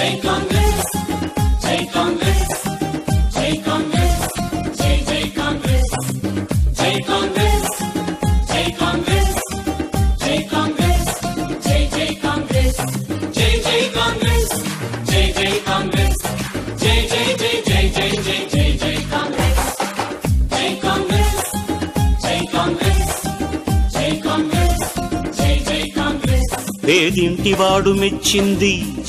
జై కాంగ్రెస్ జై కాంగ్రెస్ జై కాంగ్రెస్ జై జై కాంగ్రెస్ జై కాంగ్రెస్ జై కాంగ్రెస్ జై కాంగ్రెస్ జై జై కాంగ్రెస్ జై జై కాంగ్రెస్ జై జై కాంగ్రెస్ జై జై జై జై జై జై జై జై కాంగ్రెస్ జై కాంగ్రెస్ జై కాంగ్రెస్ జై కాంగ్రెస్ జై జై కాంగ్రెస్ పేదింటివాడు మెచ్చింది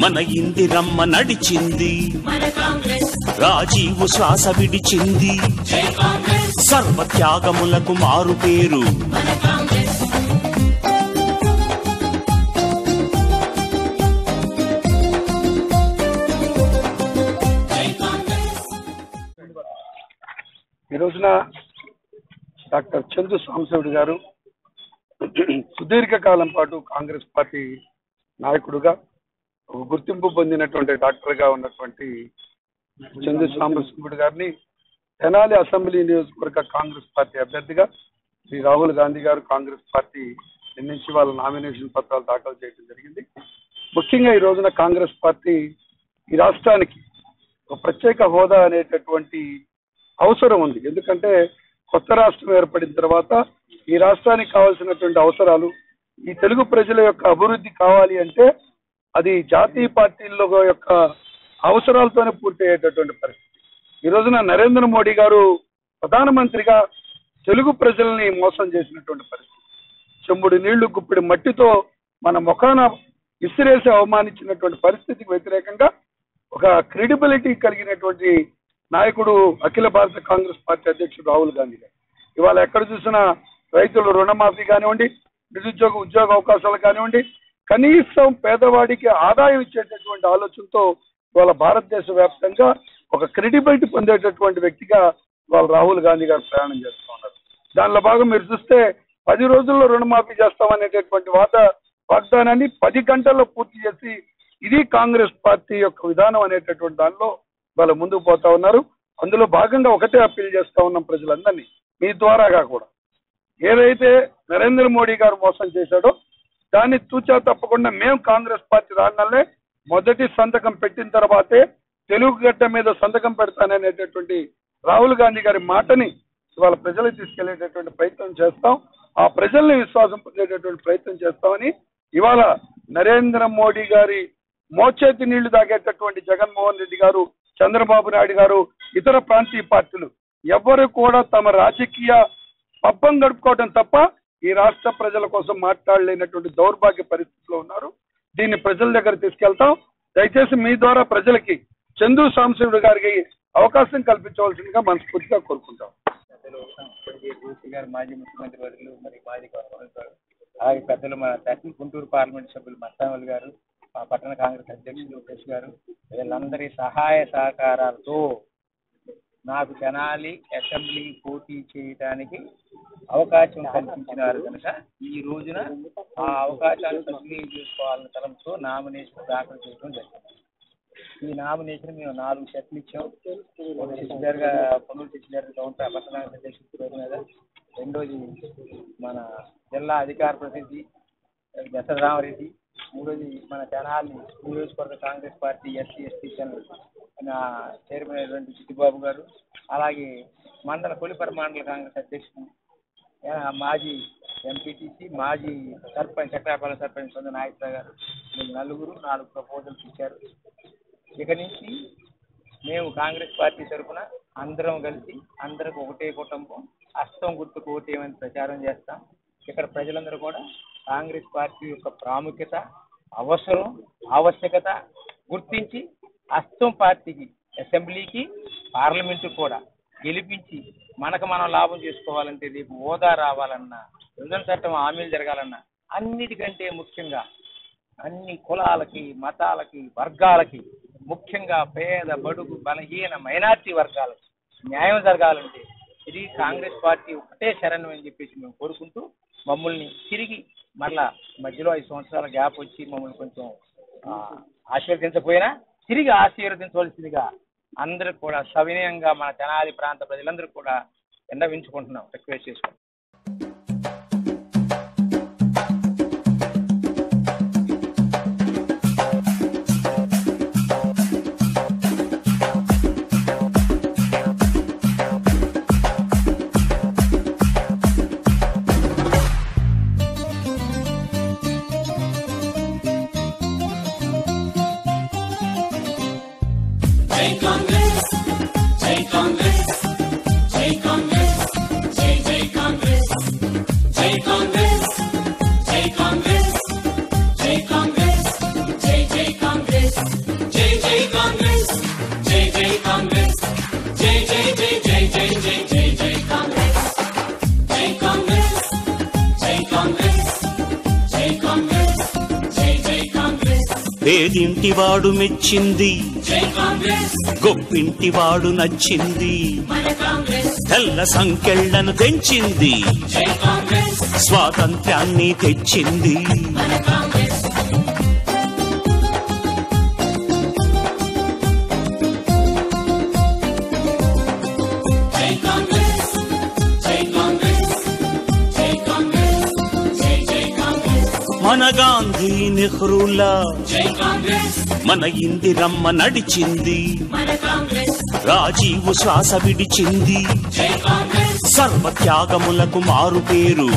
మన ఇందిరమ్మ నడిచింది. రాజీవు శ్వాస విడిచింది. సర్వ త్యాగములకు మారు పేరు. ఈ రోజున డాక్టర్ చందు సాంబశివుడు గారు సుదీర్ఘకాలం పాటు కాంగ్రెస్ పార్టీ నాయకుడుగా గుర్తింపు పొందినటువంటి డాక్టర్గా ఉన్నటువంటి చందు సాంబశివుడు గారిని తెనాలి అసెంబ్లీ నియోజకవర్గ కాంగ్రెస్ పార్టీ అభ్యర్థిగా శ్రీ రాహుల్ గాంధీ గారు కాంగ్రెస్ పార్టీ నిర్ణయించి వాళ్ళ నామినేషన్ పత్రాలు దాఖలు చేయడం జరిగింది. ముఖ్యంగా ఈ రోజున కాంగ్రెస్ పార్టీ ఈ రాష్ట్రానికి ఒక ప్రత్యేక హోదా అనేటటువంటి అవసరం ఉంది. ఎందుకంటే కొత్త రాష్ట్రం ఏర్పడిన తర్వాత ఈ రాష్ట్రానికి కావాల్సినటువంటి అవసరాలు ఈ తెలుగు ప్రజల యొక్క అభివృద్ధి కావాలి అంటే అది జాతీయ పార్టీల యొక్క అవసరాలతోనే పూర్తి అయ్యేటటువంటి పరిస్థితి. ఈ రోజున నరేంద్ర మోడీ గారు ప్రధానమంత్రిగా తెలుగు ప్రజల్ని మోసం చేసినటువంటి పరిస్థితి. చెంబుడు నీళ్ళు గుప్పిడి మట్టితో మన ముఖాన ఇసిరేసి అవమానించినటువంటి పరిస్థితికి వ్యతిరేకంగా ఒక క్రెడిబిలిటీ కలిగినటువంటి నాయకుడు అఖిల భారత కాంగ్రెస్ పార్టీ అధ్యక్షుడు రాహుల్ గాంధీ గారు. ఇవాళ ఎక్కడ చూసినా రైతులు రుణమాఫీ కానివ్వండి నిరుద్యోగ ఉద్యోగ అవకాశాలు కానివ్వండి కనీసం పేదవాడికి ఆదాయం ఇచ్చేటటువంటి ఆలోచనతో ఇవాళ భారతదేశ వ్యాప్తంగా ఒక క్రెడిబిలిటీ పొందేటటువంటి వ్యక్తిగా వాళ్ళు రాహుల్ గాంధీ గారు ప్రయాణం చేస్తూ ఉన్నారు. దానిలో భాగం మీరు చూస్తే పది రోజుల్లో రుణమాఫీ చేస్తామనేటటువంటి వాద వాగ్దానాన్ని పది గంటల్లో పూర్తి చేసి ఇది కాంగ్రెస్ పార్టీ యొక్క విధానం అనేటటువంటి దానిలో వాళ్ళు ముందుకు పోతా ఉన్నారు. అందులో భాగంగా ఒకటే అప్పీల్ చేస్తా ఉన్నాం ప్రజలందరినీ మీ ద్వారాగా కూడా. ఏదైతే నరేంద్ర మోడీ గారు మోసం చేశాడో దాన్ని తూచా తప్పకుండా మేము కాంగ్రెస్ పార్టీ రాగానే మొదటి సంతకం పెట్టిన తర్వాతే తెలుగు గడ్డ మీద సంతకం పెడతాననేటటువంటి రాహుల్ గాంధీ గారి మాటని ఇవాళ ప్రజలకు తీసుకెళ్ళేటటువంటి ప్రయత్నం చేస్తాం. ఆ ప్రజల్ని విశ్వాసం పొందేటటువంటి ప్రయత్నం చేస్తామని ఇవాళ నరేంద్ర మోడీ గారి మోచేతి నీళ్ళు తాగేటటువంటి జగన్మోహన్ రెడ్డి గారు చంద్రబాబు నాయుడు గారు ఇతర ప్రాంతీయ పార్టీలు ఎవరు కూడా తమ రాజకీయ పబ్బం గడుపుకోవడం తప్ప ఈ రాష్ట్ర ప్రజల కోసం మాట్లాడలేనటువంటి దౌర్భాగ్య పరిస్థితిలో ఉన్నారు. దీన్ని ప్రజల దగ్గర తీసుకెళ్తాం. దయచేసి మీ ద్వారా ప్రజలకి చందు సాంశివుడు గారికి అవకాశం కల్పించవలసిందిగా మనస్ఫూర్తిగా కోరుకుంటాం. గారు మాజీ ముఖ్యమంత్రి వర్యులు మరి మాజీ గారు అలాగే పెద్దలు మన దక్షిణ గుంటూరు పార్లమెంట్ సభ్యులు మస్తామల్ గారు మా పట్టణ కాంగ్రెస్ అధ్యక్షులు లోకేష్ గారు వీళ్ళందరి సహాయ సహకారాలతో నాకు తెనాలి అసెంబ్లీ పోటీ చేయడానికి అవకాశం కల్పించినారు కనుక ఈ రోజున ఆ అవకాశాన్ని సద్వినియోగం చేసుకోవాలన్న తలంతో నామినేషన్ దాఖలు చేయడం జరిగింది. ఈ నామినేషన్ మేము నాలుగు సెట్లు ఇచ్చాం. ఒకటి శశిధర్గా పొన్నూరు శశిధర్ కౌంటర్ పట్టణ అధ్యక్షుడి మీద రెండోది మన జిల్లా అధికార ప్రతినిధి దశరామరెడ్డి మూడోది మన తెనాలి నియోజకవర్గ కాంగ్రెస్ పార్టీ ఎస్సీ ఎస్టీ నా చైర్మన్ అయినటువంటి చిట్టిబాబు గారు అలాగే మండల కొలిపర మండల కాంగ్రెస్ అధ్యక్షుడు మాజీ ఎంపీటీసీ మాజీ సర్పంచ్ చక్రాపాలెం సర్పంచ్ సొంత నాయకురావు గారు వీళ్ళు నలుగురు నాలుగు ప్రపోజల్స్ ఇచ్చారు. ఇక నుంచి మేము కాంగ్రెస్ పార్టీ తరఫున అందరం కలిసి అందరికి ఒకటే కుటుంబం అస్తం గుర్తుకు ఓటేయమని ప్రచారం చేస్తాం. ఇక్కడ ప్రజలందరూ కూడా కాంగ్రెస్ పార్టీ యొక్క ప్రాముఖ్యత అవసరం ఆవశ్యకత గుర్తించి అస్తం పార్టీకి అసెంబ్లీకి పార్లమెంటు కూడా గెలిపించి మనకు మనం లాభం చేసుకోవాలంటే రేపు హోదా రావాలన్నా విభజన చట్టం హామీలు జరగాలన్నా అన్నిటికంటే ముఖ్యంగా అన్ని కులాలకి మతాలకి వర్గాలకి ముఖ్యంగా పేద బడుగు బలహీన మైనార్టీ వర్గాలకు న్యాయం జరగాలంటే ఇది కాంగ్రెస్ పార్టీ ఒకటే శరణం అని చెప్పేసి మేము కోరుకుంటూ మమ్మల్ని తిరిగి మరలా మధ్యలో ఐదు సంవత్సరాల గ్యాప్ వచ్చి మమ్మల్ని కొంచెం ఆశీర్వదించకపోయినా తిరిగి ఆశీర్వదించవలసిందిగా అందరూ కూడా సవినయంగా మన తెనాలి ప్రాంత ప్రజలందరూ కూడా విన్నవించుకుంటున్నాం. రిక్వెస్ట్ చేసుకుంటున్నాం. Jay Congress, Jay Congress, Jay Congress, Jay Jay Congress, Jay Congress, Jay Congress, Jay Congress, Jay Jay Congress, Jay Jay Congress, Jay Jay Congress. పేదింటి వాడు మెచ్చింది. గొప్పింటి వాడు నచ్చింది. తెల్ల సంకెళ్ళను తెంచింది. స్వాతంత్ర్యాన్ని తెచ్చింది. మన గాంధీ నెహ్రూల. మన ఇందిరమ్మ నడిచింది. రాజీవు శ్వాస విడిచింది. సర్వత్యాగములకు మారు పేరు.